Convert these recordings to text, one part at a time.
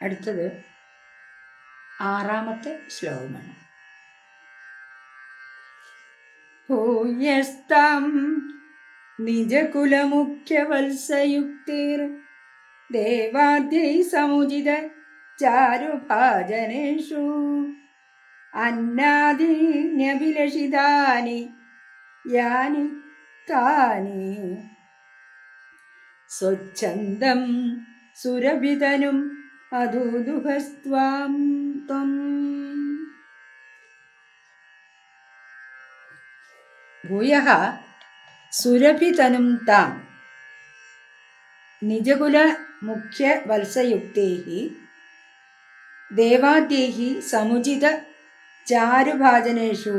അടുത്തത് ആറാമത്തെ ശ്ലോകമാണ്. ഭൂയസ്താം നിജകുലമുഖ്യവത്സയുക്തിർ ദേവാദ്യൈ സമുചിത ചാരുഭാജനേഷു അന്നാദീന്യഭിലഷിതാനി യാനി താനി സ്വച്ഛന്തം സുരഭിതനും അധൂദുഹസ്ത്വാം ത്വം. ഭൂയ സുരഭിതനും താം. നിജകുല മുഖ്യ വത്സയുക്തേ ദേവാദ്യൈ സമുചിത ചാരുഭാജനേഷു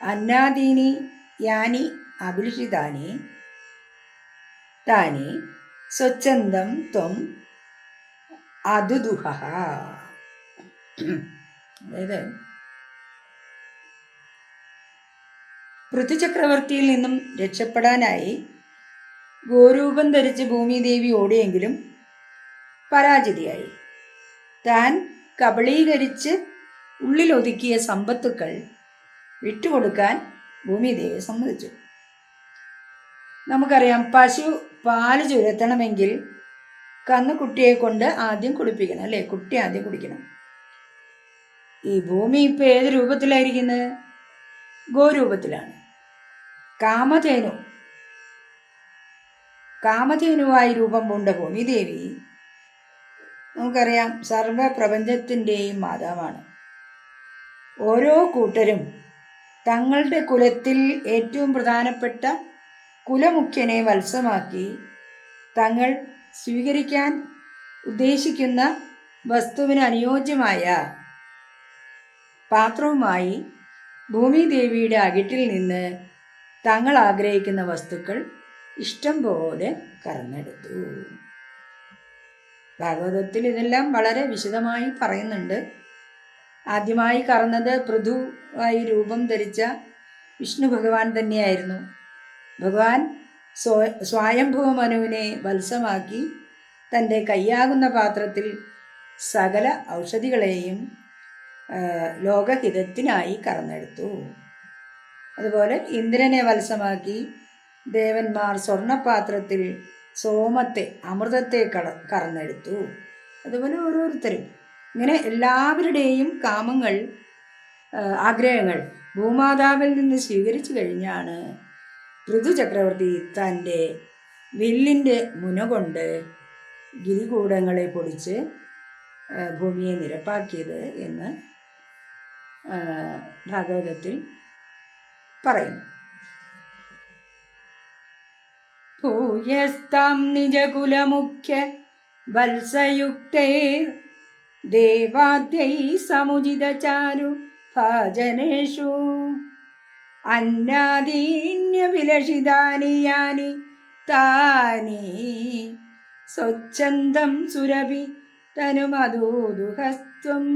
അന്നാദീനി യാനി അഭിലിഷിതാനി താനി സ്വച്ഛന്ദം ത്വം. അതുദുഹ അതായത് പൃഥ്വിചക്രവർത്തിയിൽ നിന്നും രക്ഷപ്പെടാനായി ഗോരൂപം ധരിച്ച് ഭൂമിദേവി ഓടിയെങ്കിലും പരാജിതയായി. താൻ കബളീകരിച്ച് ഉള്ളിലൊതുക്കിയ സമ്പത്തുക്കൾ വിട്ടുകൊടുക്കാൻ ഭൂമിദേവി സമ്മതിച്ചു. നമുക്കറിയാം പശു പാൽ ചുരത്തണമെങ്കിൽ കന്നുകുട്ടിയെ കൊണ്ട് ആദ്യം കുടിപ്പിക്കണം അല്ലേ? കുട്ടി ആദ്യം കുടിക്കണം ഈ ഭൂമി ഇപ്പം ഏത് രൂപത്തിലായിരിക്കുന്നത് ഗോരൂപത്തിലാണ്. കാമധേനു. കാമധേനുവായി രൂപം പൂണ്ട ഭൂമിദേവി നമുക്കറിയാം സർവപ്രപഞ്ചത്തിന്റെയും മാതാവാണ്. ഓരോ കൂട്ടരും തങ്ങളുടെ കുലത്തിൽ ഏറ്റവും പ്രധാനപ്പെട്ട കുലമുഖ്യനെ വത്സമാക്കി തങ്ങൾ സ്വീകരിക്കാൻ ഉദ്ദേശിക്കുന്ന വസ്തുവിന് അനുയോജ്യമായ പാത്രവുമായി ഭൂമിദേവിയുടെ അകിട്ടിൽ നിന്ന് തങ്ങൾ ആഗ്രഹിക്കുന്ന വസ്തുക്കൾ ഇഷ്ടം പോലെ കറന്നെടുത്തു. ഭാഗവതത്തിൽ ഇതെല്ലാം വളരെ വിശദമായി പറയുന്നുണ്ട്. ആദ്യമായി കറന്നത് പൃഥു ആയി രൂപം ധരിച്ച വിഷ്ണു ഭഗവാൻ തന്നെയായിരുന്നു. ഭഗവാൻ സ്വ സ്വയംഭവ മനുവിനെ വത്സമാക്കി തന്റെ കൈയാകുന്ന പാത്രത്തിൽ സകല ഔഷധികളെയും ലോകഹിതത്തിനായി കറന്നെടുത്തു. അതുപോലെ ഇന്ദ്രനെ വത്സമാക്കി ദേവന്മാർ സ്വർണപാത്രത്തിൽ സോമത്തെ അമൃതത്തെ കട കറന്നെടുത്തു. അതുപോലെ ഓരോരുത്തരും. ഇങ്ങനെ എല്ലാവരുടെയും കാമങ്ങൾ ആഗ്രഹങ്ങൾ ഭൂമാതാവിൽ നിന്ന് സ്വീകരിച്ചു കഴിഞ്ഞാണ്. ഋതു ചക്രവർത്തി തന്റെ വില്ലിന്റെ മുന കൊണ്ട് ഗിരികൂടങ്ങളെ പൊടിച്ച് ഭൂമിയെ നിരപ്പാക്കിയത് എന്ന് ഭാഗവതത്തിൽ പറയുന്നു. ഭൂയസ്താം നിജകുലമുഖ്യ വത്സയുക്തേ ദേവാദ്യൈ സമുചിതചാരു ഭാജനേഷു. അന്നാദീന്യവിലഷിതാനി യാനി താനി സ്വച്ഛന്തം സുരഭി തനുമധൂതുഹസ്ത്വം